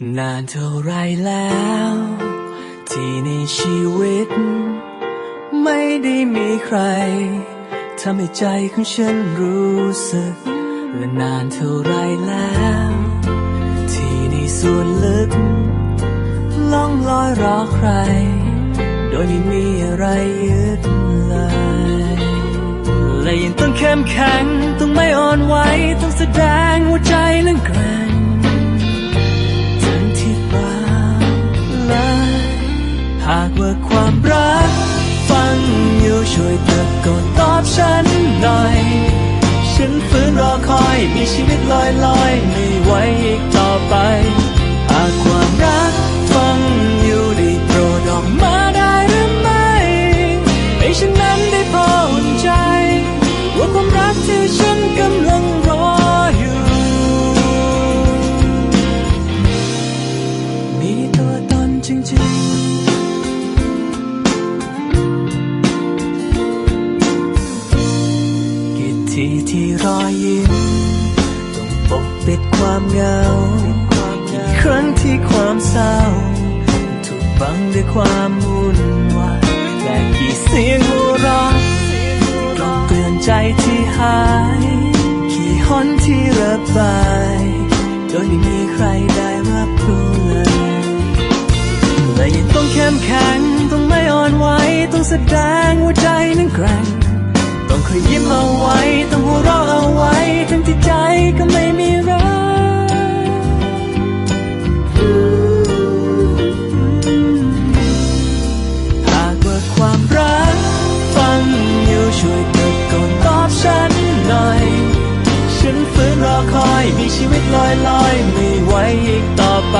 นานเท่าไรแล้ว ที่ในชีวิต ไม่ได้มีใครทำให้ใจของฉันรู้สึกและนานเท่าไรแล้ว ที่ในส่วนลึก ล่องลอยรอใคร โดยไม่มีอะไรยึดเลยและยังต้องเข้มแข็ง ต้องไม่อ่อนไหวต้องแสดงหัวใจนั้นแกร่ง ชีวิตลอยลอยไม่ไหวอีก ปิดความเหงากี่ครั้งที่ความเศร้า ถูกบังด้วยความวุ่นวายและกี่เสียงหัวเราะกลบเกลื่อนใจที่หายกี่หนที่ระบายโดยไม่มีใครได้รับรู้เลยและยังต้องเข้มแข็งต้องไม่อ่อนไหวต้องแสดงหัวใจนั้นแกร่งต้องคอยยิ้มเอาไว้ต้องหัวเราะเอาไว้ทั้งที่ใจก็ไม่ มีชีวิตลอยลอยไม่ไหวอีกต่อไป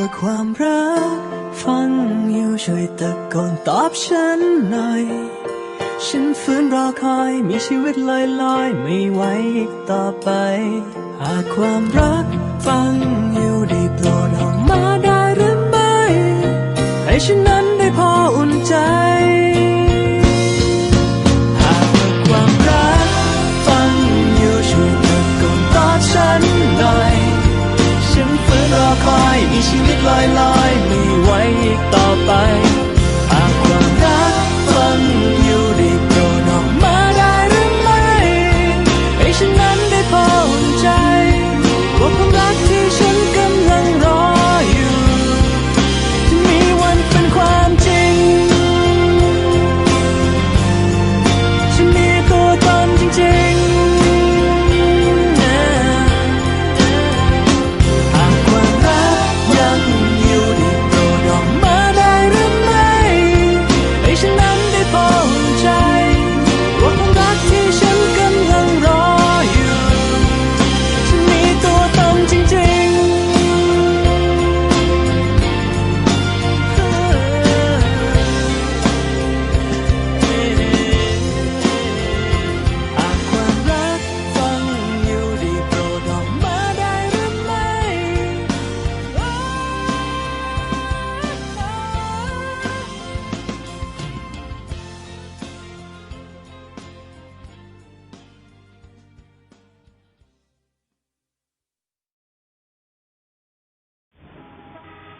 หากว่าความรัก ฟังอยู่ช่วยตะโกนตอบฉันหน่อย ฉันฝืนรอคอยมีชีวิตลอยลอยไม่ไหวอีกต่อไป หากความรักฟัง